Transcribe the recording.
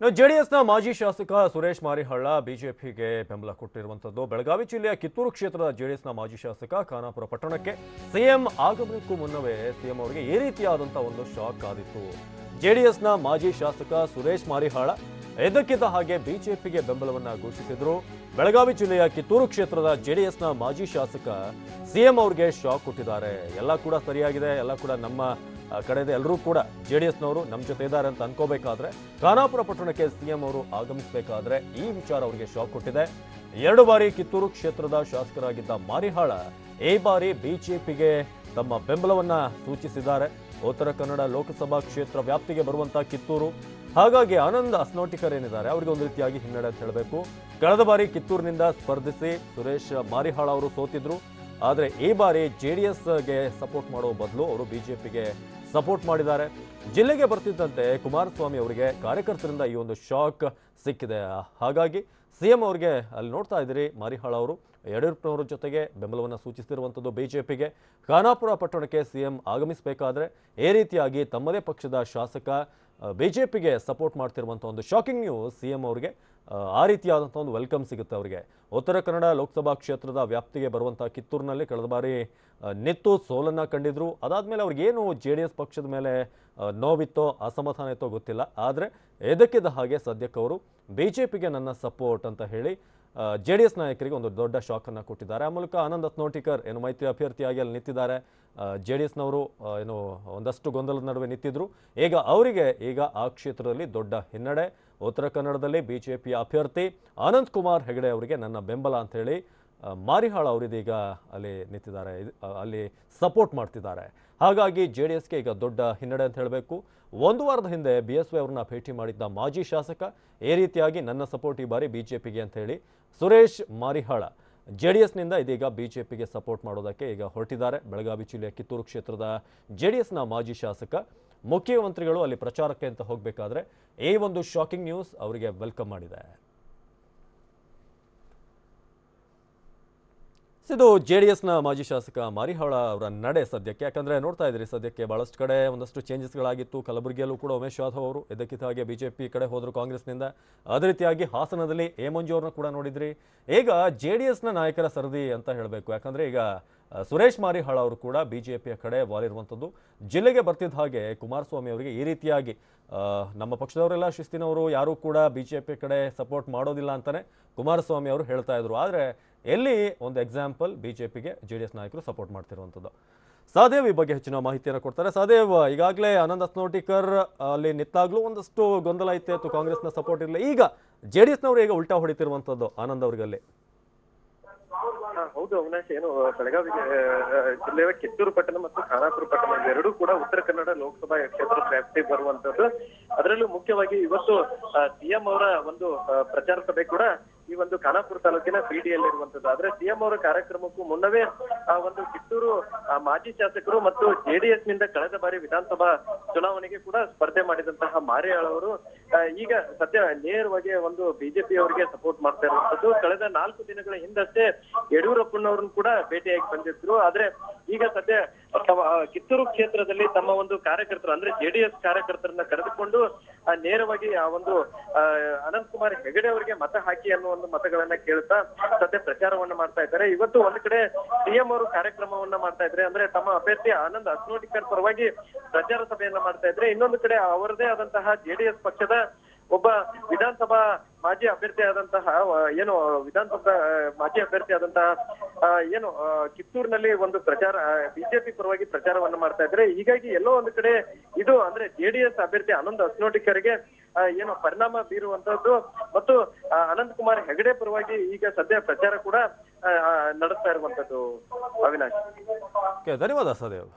ಜೆಡಿಎಸ್ನ ಮಾಜಿ ಶಾಸಕ ಸುರೇಶ್ ಮಾರಿಹಳ್ಳ ಬಿಜೆಪಿಗೆ ಬೆಂಬಲ ಕೊಟ್ಟಿರುವಂತದ್ದು. ಬೆಳಗಾವಿ ಜಿಲ್ಲೆಯ ಕಿತ್ತೂರು ಕ್ಷೇತ್ರದ ಜೆಡಿಎಸ್ನ ಮಾಜಿ ಶಾಸಕ ಖಾನಾಪುರ ಪಟ್ಟಣಕ್ಕೆ ಸಿಎಂ ಆಗಮನಕ್ಕೂ ಮುನ್ನವೇ ಸಿಎಂ ಅವರಿಗೆ ಈ ರೀತಿಯಾದಂಥ ಒಂದು ಶಾಕ್ ಆದಿತ್ತು. ಜೆಡಿಎಸ್ನ ಮಾಜಿ ಶಾಸಕ ಸುರೇಶ್ ಮಾರಿಹಾಳ ಎದ್ದಕ್ಕಿದ್ದ ಹಾಗೆ ಬಿಜೆಪಿಗೆ ಬೆಂಬಲವನ್ನ ಘೋಷಿಸಿದ್ರು. ಬೆಳಗಾವಿ ಜಿಲ್ಲೆಯ ಕಿತ್ತೂರು ಕ್ಷೇತ್ರದ ಜೆಡಿಎಸ್ನ ಮಾಜಿ ಶಾಸಕ ಸಿಎಂ ಅವ್ರಿಗೆ ಶಾಕ್ ಕೊಟ್ಟಿದ್ದಾರೆ. ಎಲ್ಲ ಕೂಡ ಸರಿಯಾಗಿದೆ. ಎಲ್ಲ ಕೂಡ ನಮ್ಮ ಕಡೆದ ಎಲ್ಲರೂ ಕೂಡ ಜೆ ಡಿ ಎಸ್ನವರು ನಮ್ಮ ಜೊತೆ ಇದ್ದಾರೆ ಅಂತ ಅನ್ಕೋಬೇಕಾದ್ರೆ, ಖಾನಾಪುರ ಪಟ್ಟಣಕ್ಕೆ ಸಿಎಂ ಅವರು ಆಗಮಿಸಬೇಕಾದ್ರೆ ಈ ವಿಚಾರ ಅವರಿಗೆ ಶಾಕ್ ಕೊಟ್ಟಿದೆ. ಎರಡು ಬಾರಿ ಕಿತ್ತೂರು ಕ್ಷೇತ್ರದ ಶಾಸಕರಾಗಿದ್ದ ಮಾರಿಹಾಳ ಈ ಬಾರಿ ಬಿಜೆಪಿಗೆ ತಮ್ಮ ಬೆಂಬಲವನ್ನ ಸೂಚಿಸಿದ್ದಾರೆ. ಉತ್ತರ ಕನ್ನಡ ಲೋಕಸಭಾ ಕ್ಷೇತ್ರ ವ್ಯಾಪ್ತಿಗೆ ಬರುವಂತಹ ಕಿತ್ತೂರು. ಹಾಗಾಗಿ ಆನಂದ್ ಅಸ್ನೋಟಿಕರ್ ಏನಿದ್ದಾರೆ, ಅವರಿಗೆ ಒಂದು ರೀತಿಯಾಗಿ ಹಿನ್ನಡೆ ಅಂತ ಹೇಳಬೇಕು. ಕಳೆದ ಬಾರಿ ಕಿತ್ತೂರಿನಿಂದ ಸ್ಪರ್ಧಿಸಿ ಸುರೇಶ್ ಮಾರಿಹಾಳ ಅವರು ಸೋತಿದ್ರು. ಆದರೆ ಈ ಬಾರಿ ಜೆ ಡಿ ಎಸ್ಗೆ ಸಪೋರ್ಟ್ ಮಾಡುವ ಬದಲು ಅವರು ಬಿಜೆಪಿಗೆ ಸಪೋರ್ಟ್ ಮಾಡಿದ್ದಾರೆ. ಜಿಲ್ಲೆಗೆ ಬರ್ತಿದ್ದಂತೆ ಕುಮಾರಸ್ವಾಮಿ ಅವರಿಗೆ ಕಾರ್ಯಕರ್ತರಿಂದ ಈ ಒಂದು ಶಾಕ್ ಸಿಕ್ಕಿದೆ. ಹಾಗಾಗಿ ಸಿಎಂ ಅವರಿಗೆ ಅಲ್ಲಿ ನೋಡ್ತಾ ಇದ್ದೀರಿ ಮಾರಿಹಾಳ ಅವರು. ಯಡಿಯೂರಪ್ಪನವರ ಜೊತೆಗೆ ಬೆಂಬಲವನ್ನು ಸೂಚಿಸಿರುವಂಥದ್ದು ಬಿಜೆಪಿಗೆ ಖಾನಾಪುರ ಪಟ್ಟಣಕ್ಕೆ ಸಿಎಂ ಆಗಮಿಸಬೇಕಾದ್ರೆ, ಈ ರೀತಿಯಾಗಿ ತಮ್ಮದೇ ಪಕ್ಷದ ಶಾಸಕ ಬಿಜೆಪಿಗೆ ಸಪೋರ್ಟ್ ಮಾಡ್ತಿರುವಂಥ ಒಂದು ಶಾಕಿಂಗ್ ನ್ಯೂಸ್ ಸಿಎಂ ಅವರಿಗೆ ಆ, ರೀತಿಯಾದಂಥ ಒಂದು ವೆಲ್ಕಮ್ ಸಿಗುತ್ತೆ ಅವರಿಗೆ. ಉತ್ತರ ಕನ್ನಡ ಲೋಕಸಭಾ ಕ್ಷೇತ್ರದ ವ್ಯಾಪ್ತಿಗೆ ಬರುವಂಥ ಕಿತ್ತೂರಿನಲ್ಲಿ ಕಳೆದ ಬಾರಿ ನೆತ್ತು ನಿತ್ತು ಸೋಲನ್ನು ಕಂಡಿದ್ರು. ಅದಾದಮೇಲೆ ಅವ್ರಿಗೇನು ಜೆ ಡಿ ಎಸ್ ಪಕ್ಷದ ಮೇಲೆ ನೋವಿತ್ತೋ ಅಸಮಾಧಾನ ಇತ್ತೋ ಗೊತ್ತಿಲ್ಲ. ಆದರೆ ಎದಕ್ಕಿದ್ದ ಹಾಗೆ ಸದ್ಯಕ್ಕೆ ಅವರು ಬಿ ಜೆ ಪಿಗೆ ನನ್ನ ಸಪೋರ್ಟ್ ಅಂತ ಹೇಳಿ ಜೆ ಡಿ ಎಸ್ ನಾಯಕರಿಗೆ ಒಂದು ದೊಡ್ಡ ಶಾಕನ್ನು ಕೊಟ್ಟಿದ್ದಾರೆ. ಆ ಮೂಲಕ ಆನಂದ್ ಅತ್ನೋಟಿಕರ್ ಏನು ಮೈತ್ರಿ ಅಭ್ಯರ್ಥಿಯಾಗಿ ಅಲ್ಲಿ ನಿಂತಿದ್ದಾರೆ. ಜೆ ಡಿ ಎಸ್ನವರು ಏನು ಒಂದಷ್ಟು ಗೊಂದಲದ ನಡುವೆ ನಿಂತಿದ್ರು. ಈಗ ಅವರಿಗೆ ಈಗ ಆ ಕ್ಷೇತ್ರದಲ್ಲಿ ದೊಡ್ಡ ಹಿನ್ನಡೆ. ಉತ್ತರ ಕನ್ನಡದಲ್ಲಿ ಬಿಜೆಪಿಯ ಅಭ್ಯರ್ಥಿ ಆನಂದ್ ಕುಮಾರ್ ಹೆಗಡೆ ಅವರಿಗೆ ನನ್ನ ಬೆಂಬಲ ಅಂತ ಹೇಳಿ ಮಾರಿಹಾಳ ಅವರಿದೀಗ ಅಲ್ಲಿ ನಿಂತಿದ್ದಾರೆ. ಅಲ್ಲಿ ಸಪೋರ್ಟ್ ಮಾಡ್ತಿದ್ದಾರೆ. ಹಾಗಾಗಿ ಜೆ ಡಿ ಎಸ್ಗೆ ಈಗ ದೊಡ್ಡ ಹಿನ್ನಡೆ ಅಂತ ಹೇಳಬೇಕು. ಒಂದು ವಾರದ ಹಿಂದೆ ಬಿ ಎಸ್ ವೈ ಅವ್ರನ್ನ ಭೇಟಿ ಮಾಡಿದ್ದ ಮಾಜಿ ಶಾಸಕ, ಈ ರೀತಿಯಾಗಿ ನನ್ನ ಸಪೋರ್ಟ್ ಈ ಬಾರಿ ಬಿಜೆಪಿಗೆ ಅಂತ ಹೇಳಿ ಸುರೇಶ್ ಮಾರಿಹಾಳ ಜೆ ಡಿ ಎಸ್ನಿಂದ ಇದೀಗ ಬಿಜೆಪಿಗೆ ಸಪೋರ್ಟ್ ಮಾಡೋದಕ್ಕೆ ಈಗ ಹೊರಟಿದ್ದಾರೆ. ಬೆಳಗಾವಿ ಜಿಲ್ಲೆಯ ಕಿತ್ತೂರು ಕ್ಷೇತ್ರದ ಜೆ ಡಿ ಎಸ್ನ ಮಾಜಿ ಶಾಸಕ. ಮುಖ್ಯಮಂತ್ರಿಗಳು ಅಲ್ಲಿ ಪ್ರಚಾರಕ್ಕೆ ಅಂತ ಹೋಗಬೇಕಾದ್ರೆ ಈ ಒಂದು ಶಾಕಿಂಗ್ ನ್ಯೂಸ್ ಅವರಿಗೆ ವೆಲ್ಕಮ್ ಮಾಡಿದೆ. ಇದು ಜೆ ಡಿ ಎಸ್ನ ಮಾಜಿ ಶಾಸಕ ಮಾರಿಹಾಳ ಅವರ ನಡೆ ಸದ್ಯಕ್ಕೆ. ಯಾಕಂದರೆ ನೋಡ್ತಾ ಇದ್ದೀರಿ, ಸದ್ಯಕ್ಕೆ ಭಾಳಷ್ಟು ಕಡೆ ಒಂದಷ್ಟು ಚೇಂಜಸ್ಗಳಾಗಿತ್ತು. ಕಲಬುರಗಿಯಲ್ಲೂ ಕೂಡ ಉಮೇಶ್ ಯಾದವ್ ಅವರು ಇದಕ್ಕಿಂತ ಹಾಗೆ ಬಿಜೆಪಿ ಕಡೆ ಹೋದರು ಕಾಂಗ್ರೆಸ್ನಿಂದ. ಅದೇ ರೀತಿಯಾಗಿ ಹಾಸನದಲ್ಲಿ ಎ ಅವ್ರನ್ನ ಕೂಡ ನೋಡಿದ್ರಿ. ಈಗ ಜೆ ಡಿ ನಾಯಕರ ಸರದಿ ಅಂತ ಹೇಳಬೇಕು. ಯಾಕಂದ್ರೆ ಈಗ ಸುರೇಶ್ ಮಾರಿಹಾಳ ಅವರು ಕೂಡ ಬಿಜೆಪಿಯ ಕಡೆ ವಾಲಿರುವಂಥದ್ದು. ಜಿಲ್ಲೆಗೆ ಬರ್ತಿದ್ದ ಹಾಗೆ ಕುಮಾರಸ್ವಾಮಿ ಅವರಿಗೆ ಈ ರೀತಿಯಾಗಿ ನಮ್ಮ ಪಕ್ಷದವರೆಲ್ಲ ಶಿಸ್ತಿನವರು ಯಾರೂ ಕೂಡ ಬಿಜೆಪಿ ಕಡೆ ಸಪೋರ್ಟ್ ಮಾಡೋದಿಲ್ಲ ಅಂತಲೇ ಕುಮಾರಸ್ವಾಮಿ ಅವರು ಹೇಳ್ತಾ ಇದ್ರು. ಆದರೆ ಎಲ್ಲಿ ಒಂದು ಎಕ್ಸಾಂಪಲ್ ಬಿಜೆಪಿಗೆ ಜೆ ಡಿ ಎಸ್ ನಾಯಕರು ಸಪೋರ್ಟ್ ಮಾಡ್ತಿರುವಂಥದ್ದು. ಸಹದೇವ್ ಈ ಬಗ್ಗೆ ಹೆಚ್ಚಿನ ಮಾಹಿತಿಯನ್ನು ಕೊಡ್ತಾರೆ. ಸಹದೇವ್ ಈಗಾಗಲೇ ಆನಂದ್ ಅಸ್ನೋಟಿಕರ್ ಅಲ್ಲಿ ನಿತ್ತಾಗ್ಲೂ ಒಂದಷ್ಟು ಗೊಂದಲ ಐತೆ. ಇತ್ತು ಕಾಂಗ್ರೆಸ್ನ ಸಪೋರ್ಟ್ ಇರಲಿಲ್ಲ. ಈಗ ಜೆ ಡಿ ಎಸ್ನವರು ಈಗ ಉಲ್ಟಾ ಹೊಡಿತಿರುವಂಥದ್ದು ಆನಂದ್ ಅವರಿಗಲ್ಲಿ? ಹೌದು ಅವಿನಾಶ್, ಏನು, ಬೆಳಗಾವಿ ಜಿಲ್ಲೆಯ ಕಿತ್ತೂರು ಪಟ್ಟಣ ಮತ್ತು ಖಾನಾಪುರ ಪಟ್ಟಣ ಎರಡೂ ಕೂಡ ಉತ್ತರ ಕನ್ನಡ ಲೋಕಸಭಾ ಕ್ಷೇತ್ರ ವ್ಯಾಪ್ತಿಗೆ ಬರುವಂತದ್ದು ಅದರಲ್ಲೂ ಮುಖ್ಯವಾಗಿ ಇವತ್ತು ಸಿಎಂ ಅವರ ಒಂದು ಪ್ರಚಾರ ಸಭೆ ಕೂಡ ಈ ಒಂದು ಖಾನಾಪುರ ತಾಲೂಕಿನ ಪಿಡಿಯಲ್ಲಿ ಇರುವಂತದ್ದು ಆದ್ರೆ ಸಿಎಂ ಅವರ ಕಾರ್ಯಕ್ರಮಕ್ಕೂ ಮುನ್ನವೇ ಆ ಒಂದು ಕಿತ್ತೂರು ಮಾಜಿ ಶಾಸಕರು ಮತ್ತು ಜೆಡಿಎಸ್ನಿಂದ ಕಳೆದ ಬಾರಿ ವಿಧಾನಸಭಾ ಚುನಾವಣೆಗೆ ಕೂಡ ಸ್ಪರ್ಧೆ ಮಾಡಿದಂತಹ ಮಾರಿಯಾಳ್ ಅವರು ಈಗ ಸದ್ಯ ನೇರವಾಗಿ ಒಂದು ಬಿಜೆಪಿ ಅವರಿಗೆ ಸಪೋರ್ಟ್ ಮಾಡ್ತಾ ಇರುವಂತದ್ದು. ಕಳೆದ ನಾಲ್ಕು ದಿನಗಳ ಹಿಂದಷ್ಟೇ ಯಡಿಯೂರಪ್ಪನವ್ರನ್ನ ಕೂಡ ಭೇಟಿಯಾಗಿ ಬಂದಿದ್ರು. ಆದ್ರೆ ಈಗ ಸದ್ಯ ಕಿತ್ತೂರು ಕ್ಷೇತ್ರದಲ್ಲಿ ತಮ್ಮ ಒಂದು ಕಾರ್ಯಕರ್ತರು ಅಂದ್ರೆ ಜೆಡಿಎಸ್ ಕಾರ್ಯಕರ್ತರನ್ನ ಕರೆದುಕೊಂಡು ನೇರವಾಗಿ ಆ ಒಂದು ಅನಂತ್ ಕುಮಾರ್ ಹೆಗಡೆ ಅವರಿಗೆ ಮತ ಹಾಕಿ ಅನ್ನೋ ಒಂದು ಮತಗಳನ್ನ ಕೇಳ್ತಾ ಸದ್ಯ ಪ್ರಚಾರವನ್ನ ಮಾಡ್ತಾ ಇದ್ದಾರೆ. ಇವತ್ತು ಒಂದ್ ಕಡೆ ಸಿಎಂ ಅವರು ಕಾರ್ಯಕ್ರಮವನ್ನ ಮಾಡ್ತಾ ಇದ್ರೆ, ಅಂದ್ರೆ ತಮ್ಮ ಅಭ್ಯರ್ಥಿ ಆನಂದ್ ಅಸ್ನೋಟಿಕರ್ ಪರವಾಗಿ ಪ್ರಚಾರ ಸಭೆಯನ್ನ ಮಾಡ್ತಾ ಇದ್ರೆ, ಇನ್ನೊಂದು ಕಡೆ ಅವರದೇ ಆದಂತಹ ಜೆಡಿಎಸ್ ಪಕ್ಷದ ಒಬ್ಬ ವಿಧಾನಸಭಾ ಮಾಜಿ ಅಭ್ಯರ್ಥಿ ಆದಂತಹ ಏನು, ವಿಧಾನಸಭಾ ಮಾಜಿ ಅಭ್ಯರ್ಥಿ ಆದಂತಹ ಏನು ಕಿತ್ತೂರಿನಲ್ಲಿ ಒಂದು ಪ್ರಚಾರ ಬಿಜೆಪಿ ಪರವಾಗಿ ಪ್ರಚಾರವನ್ನ ಮಾಡ್ತಾ ಇದ್ರೆ ಹೀಗಾಗಿ ಎಲ್ಲೋ ಒಂದು ಕಡೆ ಇದು ಅಂದ್ರೆ ಜೆಡಿಎಸ್ ಅಭ್ಯರ್ಥಿ ಆನಂದ್ ಅಸ್ನೋಟಿಕರಿಗೆ ಏನು ಪರಿಣಾಮ ಬೀರುವಂತದ್ದು ಮತ್ತು ಅನಂತ್ ಕುಮಾರ್ ಹೆಗಡೆ ಪರವಾಗಿ ಈಗ ಸದ್ಯ ಪ್ರಚಾರ ಕೂಡ ನಡೆಸ್ತಾ ಇರುವಂತದ್ದು ಅವಿನಾಶ್. ಧನ್ಯವಾದ ಸಹದೇವ್.